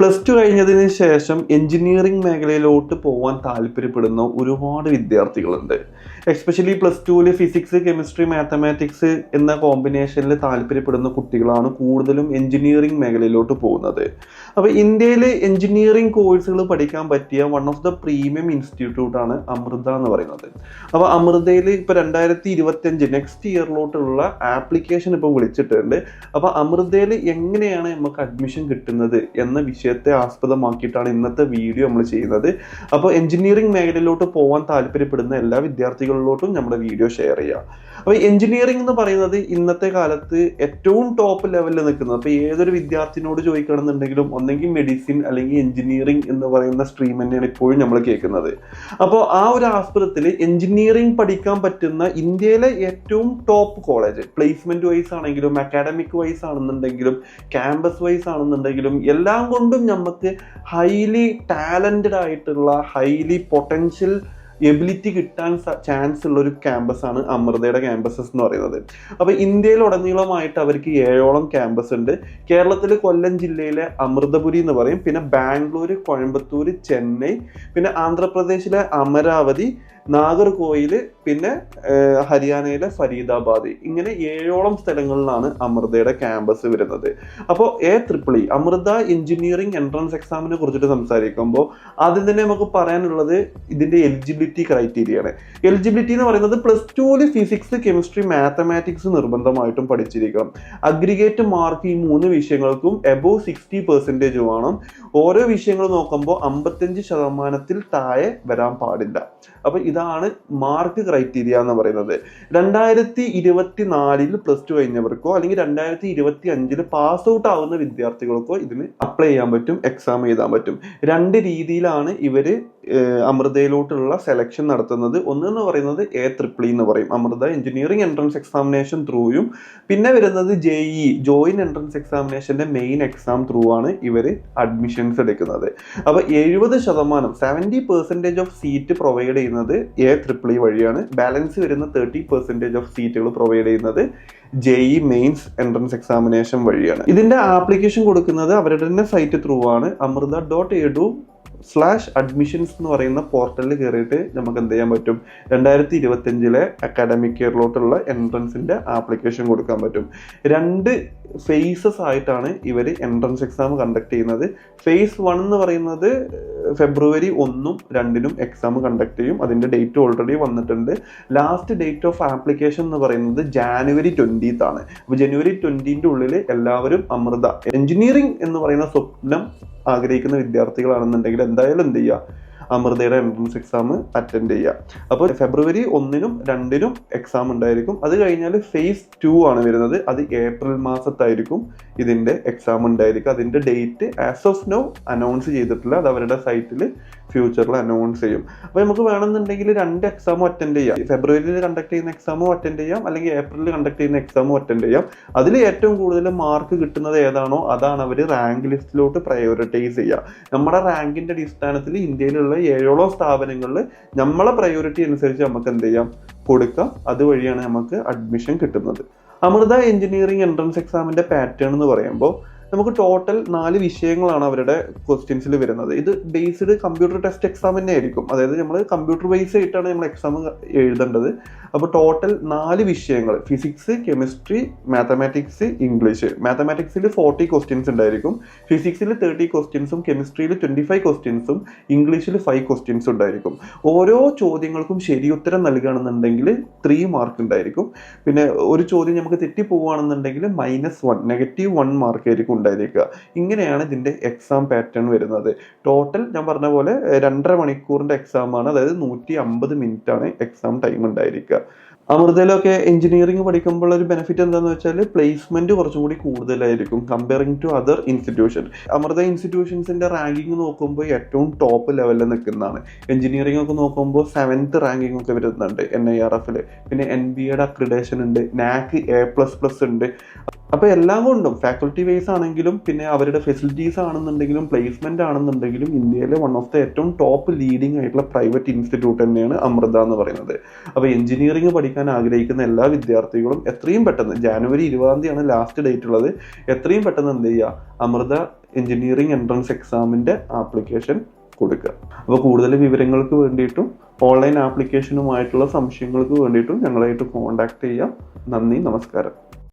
Plus two കഴിഞ്ഞതിന് ശേഷം engineering മേഖലയിലോട്ട് പോകാൻ താല്പര്യപ്പെടുന്ന ഒരുപാട് വിദ്യാർത്ഥികളുണ്ട്. എസ്പെഷ്യലി പ്ലസ് ടുവിൽ ഫിസിക്സ് കെമിസ്ട്രി മാത്തമാറ്റിക്സ് എന്ന കോമ്പിനേഷനിൽ താല്പര്യപ്പെടുന്ന കുട്ടികളാണ് കൂടുതലും എഞ്ചിനീയറിംഗ് മേഖലയിലോട്ട് പോകുന്നത്. അപ്പോൾ ഇന്ത്യയിൽ എഞ്ചിനീയറിംഗ് കോഴ്സുകൾ പഠിക്കാൻ പറ്റിയ വൺ ഓഫ് ദ പ്രീമിയം ഇൻസ്റ്റിറ്റ്യൂട്ടാണ് അമൃത എന്ന് പറയുന്നത്. അപ്പോൾ അമൃതയിൽ ഇപ്പോൾ രണ്ടായിരത്തി ഇരുപത്തിയഞ്ച് നെക്സ്റ്റ് ഇയറിലോട്ടുള്ള ആപ്ലിക്കേഷൻ ഇപ്പോൾ വിളിച്ചിട്ടുണ്ട്. അപ്പോൾ അമൃതയിൽ എങ്ങനെയാണ് നമുക്ക് അഡ്മിഷൻ കിട്ടുന്നത് എന്ന വിഷയത്തെ ആസ്പദമാക്കിയിട്ടാണ് ഇന്നത്തെ വീഡിയോ നമ്മൾ ചെയ്യുന്നത്. അപ്പോൾ എഞ്ചിനീയറിംഗ് മേഖലയിലോട്ട് പോകാൻ താല്പര്യപ്പെടുന്ന എല്ലാ വിദ്യാർത്ഥികളിലോട്ടും നമ്മുടെ വീഡിയോ ഷെയർ ചെയ്യുക അപ്പോൾ എഞ്ചിനീയറിംഗ് എന്ന് പറയുന്നത് ഇന്നത്തെ കാലത്ത് ഏറ്റവും ടോപ്പ് ലെവലിൽ നിൽക്കുന്നത് അപ്പോൾ ഏതൊരു വിദ്യാർത്ഥിനോട് ചോദിക്കണമെന്നുണ്ടെങ്കിലും ഒന്നെങ്കിൽ മെഡിസിൻ അല്ലെങ്കിൽ എഞ്ചിനീയറിംഗ് എന്ന് പറയുന്ന സ്ട്രീം തന്നെയാണ് ഇപ്പോഴും നമ്മൾ കേൾക്കുന്നത്. അപ്പോൾ ആ ഒരു ആസ്പദത്തിൽ എഞ്ചിനീയറിംഗ് പഠിക്കാൻ പറ്റുന്ന ഇന്ത്യയിലെ ഏറ്റവും ടോപ്പ് കോളേജ് പ്ലേസ്മെന്റ് വൈസ് ആണെങ്കിലും അക്കാഡമിക് വൈസ് ആണെന്നുണ്ടെങ്കിലും ക്യാമ്പസ് വൈസ് ആണെന്നുണ്ടെങ്കിലും എല്ലാം കൊണ്ടും നമുക്ക് ഹൈലി ടാലന്റഡ് ആയിട്ടുള്ള ഹൈലി പൊട്ടൻഷ്യൽ എബിലിറ്റി കിട്ടാൻ ചാൻസ് ഉള്ള ഒരു ക്യാമ്പസ് ആണ് അമൃതയുടെ ക്യാമ്പസസ് എന്ന് പറയുന്നത്. അപ്പോൾ ഇന്ത്യയിലുടനീളമായിട്ട് അവർക്ക് ഏഴോളം ക്യാമ്പസ് ഉണ്ട്. കേരളത്തിൽ കൊല്ലം ജില്ലയിലെ അമൃതപുരി എന്ന് പറയും. പിന്നെ ബാംഗ്ലൂർ കോയമ്പത്തൂർ ചെന്നൈ പിന്നെ ആന്ധ്രാപ്രദേശിലെ അമരാവതി നാഗർകോയിൽ പിന്നെ ഹരിയാനയിലെ ഫരീദാബാദ്. ഇങ്ങനെ ഏഴോളം സ്ഥലങ്ങളിലാണ് അമൃതയുടെ ക്യാമ്പസ് വരുന്നത്. അപ്പോൾ A triple E Amrita engineering entrance എക്സാമിനെ കുറിച്ചിട്ട് സംസാരിക്കുമ്പോൾ ആദ്യം തന്നെ നമുക്ക് പറയാനുള്ളത് ഇതിന്റെ എലിജിബിലിറ്റി ക്രൈറ്റീരിയ ആണ് എലിജിബിലിറ്റി എന്ന് പറയുന്നത് പ്ലസ് ടുവിൽ ഫിസിക്സ് കെമിസ്ട്രി മാത്തമാറ്റിക്സ് നിർബന്ധമായിട്ടും പഠിച്ചിരിക്കണം. അഗ്രിഗേറ്റ് മാർക്ക് ഈ മൂന്ന് വിഷയങ്ങൾക്കും എബോവ് സിക്സ്റ്റി പെർസെന്റേജ് വേണം ഓരോ വിഷയങ്ങൾ നോക്കുമ്പോൾ അമ്പത്തഞ്ച് ശതമാനത്തിൽ താഴെ വരാൻ പാടില്ല. അപ്പൊ ഇതാണ് മാർക്ക് ക്രൈറ്റീരിയ എന്ന് പറയുന്നത്. രണ്ടായിരത്തി ഇരുപത്തി നാലിൽ പ്ലസ് ടു കഴിഞ്ഞവർക്കോ അല്ലെങ്കിൽ രണ്ടായിരത്തി ഇരുപത്തി അഞ്ചിൽ പാസ് ഔട്ട് ആവുന്ന വിദ്യാർത്ഥികൾക്കോ ഇതിന് അപ്ലൈ ചെയ്യാൻ പറ്റും എക്സാം എഴുതാൻ പറ്റും. രണ്ട് രീതിയിലാണ് ഇവർ അമൃതയിലോട്ടുള്ള സെലക്ഷൻ നടത്തുന്നത് ഒന്ന് എന്ന് പറയുന്നത് എ ട്രിപ്പിൾ എന്ന് പറയും. അമൃത എഞ്ചിനീയറിംഗ് എൻട്രൻസ് എക്സാമിനേഷൻ ത്രൂയും പിന്നെ വരുന്നത് ജെ ഇ ജോയിൻ എൻട്രൻസ് എക്സാമിനേഷന്റെ മെയിൻ എക്സാം ത്രൂ ആണ് ഇവർ അഡ്മിഷൻസ് എടുക്കുന്നത്. അപ്പോൾ എഴുപത് ശതമാനം seventy percentage of seat provide ചെയ്യുന്നത് എ ട്രിപ്പിൾ ഇ വഴിയാണ്. ബാലൻസ് വരുന്ന തേർട്ടി പെർസെന്റേജ് ഓഫ് സീറ്റുകൾ പ്രൊവൈഡ് ചെയ്യുന്നത് J E mains entrance examination വഴിയാണ്. ഇതിന്റെ ആപ്ലിക്കേഷൻ കൊടുക്കുന്നത് അവരുടെ തന്നെ സൈറ്റ് ത്രൂ ആണ്. Amrita dot edu slash admissions എന്ന് പറയുന്ന പോർട്ടലിൽ കയറിയിട്ട് നമുക്ക് എന്ത് ചെയ്യാൻ പറ്റും? രണ്ടായിരത്തി ഇരുപത്തഞ്ചിലെ അക്കാഡമിക് ഇയറിലോട്ടുള്ള എൻട്രൻസിന്റെ ആപ്ലിക്കേഷൻ കൊടുക്കാൻ പറ്റും. രണ്ട് ഫേസസ് ആയിട്ടാണ് ഇവർ എൻട്രൻസ് എക്സാം കണ്ടക്ട് ചെയ്യുന്നത്. ഫേസ് വൺ എന്ന് പറയുന്നത് ഫെബ്രുവരി ഒന്നും രണ്ടിനും എക്സാം കണ്ടക്ട് ചെയ്യും. അതിന്റെ ഡേറ്റ് ഓൾറെഡി വന്നിട്ടുണ്ട്. ലാസ്റ്റ് ഡേറ്റ് ഓഫ് ആപ്ലിക്കേഷൻ എന്ന് പറയുന്നത് ജാനുവരി ട്വന്റീത്ത് ആണ്. അപ്പോൾ ജനുവരി ട്വന്റീന്റെ ഉള്ളിൽ എല്ലാവരും അമൃത. എഞ്ചിനീയറിംഗ് എന്ന് പറയുന്ന സ്വപ്നം ആഗ്രഹിക്കുന്ന വിദ്യാർത്ഥികളാണെന്നുണ്ടെങ്കിൽ എന്തായാലും എന്ത് ചെയ്യുക? അമൃതയുടെ എൻട്രൻസ് എക്സാം അറ്റൻഡ് ചെയ്യുക. അപ്പോൾ ഫെബ്രുവരി ഒന്നിനും രണ്ടിനും എക്സാം ഉണ്ടായിരിക്കും. അത് കഴിഞ്ഞാൽ ഫേസ് ടു ആണ് വരുന്നത്. അത് ഏപ്രിൽ മാസത്തായിരിക്കും ഇതിന്റെ എക്സാം ഉണ്ടായിരിക്കും അതിന്റെ date as of now announce ചെയ്തിട്ടില്ല. അത് അവരുടെ സൈറ്റിൽ ഫ്യൂച്ചറിൽ അനൗൺസ് ചെയ്യും. അപ്പോൾ നമുക്ക് വേണമെന്നുണ്ടെങ്കിൽ രണ്ട് എക്സാമും അറ്റൻഡ് ചെയ്യാം. ഫെബ്രുവരിയിൽ കണ്ടക്ട് ചെയ്യുന്ന എക്സാമും അറ്റൻഡ് ചെയ്യാം. അല്ലെങ്കിൽ ഏപ്രിലിൽ കണ്ടക്ട് ചെയ്യുന്ന എക്സാമും അറ്റൻഡ് ചെയ്യാം. അതിൽ ഏറ്റവും കൂടുതൽ മാർക്ക് കിട്ടുന്നത് ഏതാണോ അതാണ് അവർ റാങ്ക് ലിസ്റ്റിലോട്ട് പ്രയോറിറ്റൈസ് ചെയ്യുക. നമ്മുടെ റാങ്കിന്റെ അടിസ്ഥാനത്തിൽ ഇന്ത്യയിലുള്ള ഏഴോളം സ്ഥാപനങ്ങളിൽ നമ്മളെ പ്രയോറിറ്റി അനുസരിച്ച് നമുക്ക് എന്ത് ചെയ്യാം? കൊടുക്കാം. അതുവഴിയാണ് നമുക്ക് അഡ്മിഷൻ കിട്ടുന്നത്. അമൃത എഞ്ചിനീയറിംഗ് എൻട്രൻസ് എക്സാമിന്റെ പാറ്റേൺ എന്ന് പറയുമ്പോൾ നമുക്ക് ടോട്ടൽ നാല് വിഷയങ്ങളാണ് അവരുടെ ക്വസ്റ്റ്യൻസിൽ വരുന്നത്. ഇത് ബേസ്ഡ് കമ്പ്യൂട്ടർ ടെസ്റ്റ് എക്സാം തന്നെ ആയിരിക്കും. അതായത് നമ്മൾ കമ്പ്യൂട്ടർ ബേസ് ആയിട്ടാണ് നമ്മൾ എക്സാം എഴുതേണ്ടത്. അപ്പോൾ ടോട്ടൽ നാല് വിഷയങ്ങൾ ഫിസിക്സ് കെമിസ്ട്രി മാത്തമാറ്റിക്സ് ഇംഗ്ലീഷ് മാത്തമാറ്റിക്സിൽ ഫോർട്ടി ക്വസ്റ്റ്യൻസ് ഉണ്ടായിരിക്കും. ഫിസിക്സിൽ തേർട്ടി ക്വസ്റ്റ്യൻസും കെമിസ്ട്രിയിൽ ട്വന്റി ഫൈവ് ക്വസ്റ്റ്യൻസും ഇംഗ്ലീഷിൽ ഫൈവ് ക്വസ്റ്റ്യൻസ് ഉണ്ടായിരിക്കും. ഓരോ ചോദ്യങ്ങൾക്കും ശരി ഉത്തരം നൽകുകയാണെന്നുണ്ടെങ്കിൽ ത്രീ മാർക്ക് ഉണ്ടായിരിക്കും. പിന്നെ ഒരു ചോദ്യം നമുക്ക് തെറ്റിപ്പോവുകയാണെന്നുണ്ടെങ്കിൽ minus one negative one mark ആയിരിക്കും ഉണ്ടായിരിക്കുക. ഇങ്ങനെയാണ് ഇതിന്റെ എക്സാം പാറ്റേൺ വരുന്നത്. ടോട്ടൽ ഞാൻ പറഞ്ഞ പോലെ രണ്ടര മണിക്കൂറിന്റെ എക്സാമാണ് അതായത് നൂറ്റി അമ്പത് ആണ് എക്സാം ടൈം ഉണ്ടായിരിക്കുക. അമൃതയിലൊക്കെ എഞ്ചിനീയറിംഗ് പഠിക്കുമ്പോൾ ഒരു ബെനിഫിറ്റ് എന്താണെന്ന് വെച്ചാൽ പ്ലേസ്മെന്റ് കുറച്ചും കൂടി കൂടുതലായിരിക്കും comparing to other institution Amrita ഇൻസ്റ്റിറ്റ്യൂഷൻസിന്റെ ranking നോക്കുമ്പോൾ ഏറ്റവും ടോപ്പ് ലെവലിൽ നിൽക്കുന്നതാണ്. എഞ്ചിനീയറിംഗ് ഒക്കെ നോക്കുമ്പോൾ സെവൻത്ത് റാങ്കിങ് ഒക്കെ വരുന്നുണ്ട് എൻ ഐ ആർ എഫിൽ പിന്നെ എൻ ബി എയുടെ അക്രിഡേഷൻ ഉണ്ട്. നാക്ക് എ പ്ലസ് പ്ലസ് ഉണ്ട്. അപ്പോൾ എല്ലാം കൊണ്ടും ഫാക്കൽറ്റി വൈസ് ആണെങ്കിലും പിന്നെ അവരുടെ ഫെസിലിറ്റീസ് ആണെന്നുണ്ടെങ്കിലും പ്ലേസ്മെന്റ് ആണെന്നുണ്ടെങ്കിലും ഇന്ത്യയിലെ വൺ ഓഫ് ദ ഏറ്റവും ടോപ്പ് ലീഡിംഗ് ആയിട്ടുള്ള പ്രൈവറ്റ് ഇൻസ്റ്റിറ്റ്യൂട്ട് തന്നെയാണ് അമൃത എന്ന് പറയുന്നത്. അപ്പോൾ എഞ്ചിനീയറിംഗ് പഠിക്കാൻ ആഗ്രഹിക്കുന്ന എല്ലാ വിദ്യാർത്ഥികളും എത്രയും പെട്ടെന്ന് ജാനുവരി ഇരുപതാം തീയതിയാണ് ലാസ്റ്റ് ഡേറ്റ് ഉള്ളത്. എത്രയും പെട്ടെന്ന് എന്ത് ചെയ്യുക? അമൃത എഞ്ചിനീയറിംഗ് എൻട്രൻസ് എക്സാമിന്റെ ആപ്ലിക്കേഷൻ കൊടുക്കുക. അപ്പോൾ കൂടുതൽ വിവരങ്ങൾക്ക് വേണ്ടിയിട്ടും ഓൺലൈൻ ആപ്ലിക്കേഷനുമായിട്ടുള്ള സംശയങ്ങൾക്ക് വേണ്ടിയിട്ടും ഞങ്ങളായിട്ട് കോൺടാക്ട് ചെയ്യാം. നന്ദി നമസ്കാരം.